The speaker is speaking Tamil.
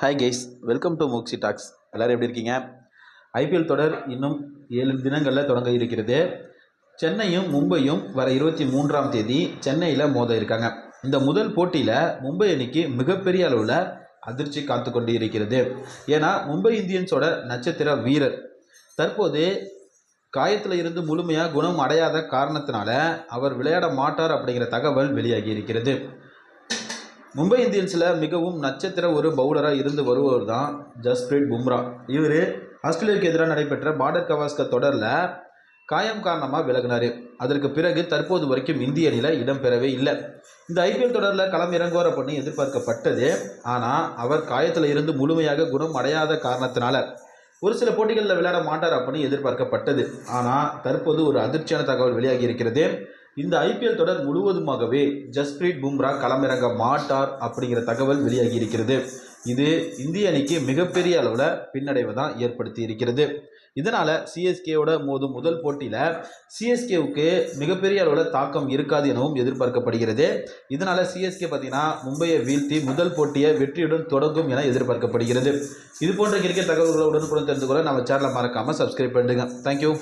Hi guys welcome to Moxie talks எல்லோரும் எப்படி இருக்கீங்க? ஐபிஎல் தொடர் இன்னும் ஏழு தினங்களில் தொடங்க இருக்கிறது. சென்னையும் மும்பையும் வர இருபத்தி மூன்றாம் தேதி சென்னையில் மோத இருக்காங்க. இந்த முதல் போட்டியில் மும்பை அணிக்கு மிகப்பெரிய அளவில் அதிர்ச்சி காத்து கொண்டு இருக்கிறது. ஏன்னா மும்பை இந்தியன்ஸோட நட்சத்திர வீரர். தற்போது காயத்தில் இருந்து முழுமையாக குணம் அடையாத காரணத்தினால அவர் விளையாட மாட்டார் அப்படிங்கிற தகவல் வெளியாகி இருக்கிறது. மும்பை இந்தியன்ஸில் மிகவும் நட்சத்திர ஒரு பவுலராக இருந்து வருபவர் தான் ஜஸ்பிரீத் பும்ரா. இவர் ஆஸ்திரேலியாவுக்கு எதிராக நடைபெற்ற பார்டர் கவாஸ்கர் தொடரில் காயம் காரணமாக விலகினார். அதற்கு பிறகு தற்போது வரைக்கும் இந்திய அணியில் இடம்பெறவே இல்லை. இந்த ஐபிஎல் தொடரில் களம் இறங்குவார் அப்படின்னு எதிர்பார்க்கப்பட்டது. ஆனால் அவர் காயத்தில் இருந்து முழுமையாக குணம் அடையாத காரணத்தினால ஒரு சில போட்டிகளில் விளையாட மாட்டார் அப்படின்னு எதிர்பார்க்கப்பட்டது. ஆனால் தற்போது ஒரு அதிர்ச்சியான தகவல் வெளியாகி இருக்கிறது. இந்த ஐபிஎல் தொடர் முழுவதுமாகவே ஜஸ்பிரீத் பும்ரா களமிறங்க மாட்டார் அப்படிங்கிற தகவல் வெளியாகி இருக்கிறது இது இந்திய அணிக்கு மிகப்பெரிய அளவில் பின்னடைவை தான் ஏற்படுத்தி இருக்கிறது இதனால் சிஎஸ்கேவோட மோதும் முதல் போட்டியில் சிஎஸ்கேவுக்கு மிகப்பெரிய அளவில் தாக்கம் இருக்காது எனவும் எதிர்பார்க்கப்படுகிறது. இதனால் சிஎஸ்கே பார்த்தீங்கன்னா மும்பையை வீழ்த்தி முதல் போட்டியை வெற்றியுடன் தொடங்கும் என எதிர்பார்க்கப்படுகிறது. இது போன்ற கிரிக்கெட் தகவல்களை உடனுக்குடன் தெரிந்து கொள்ள நம்ம சேனலை மறக்காமல் சப்ஸ்கிரைப் பண்ணுங்க தேங்க்யூ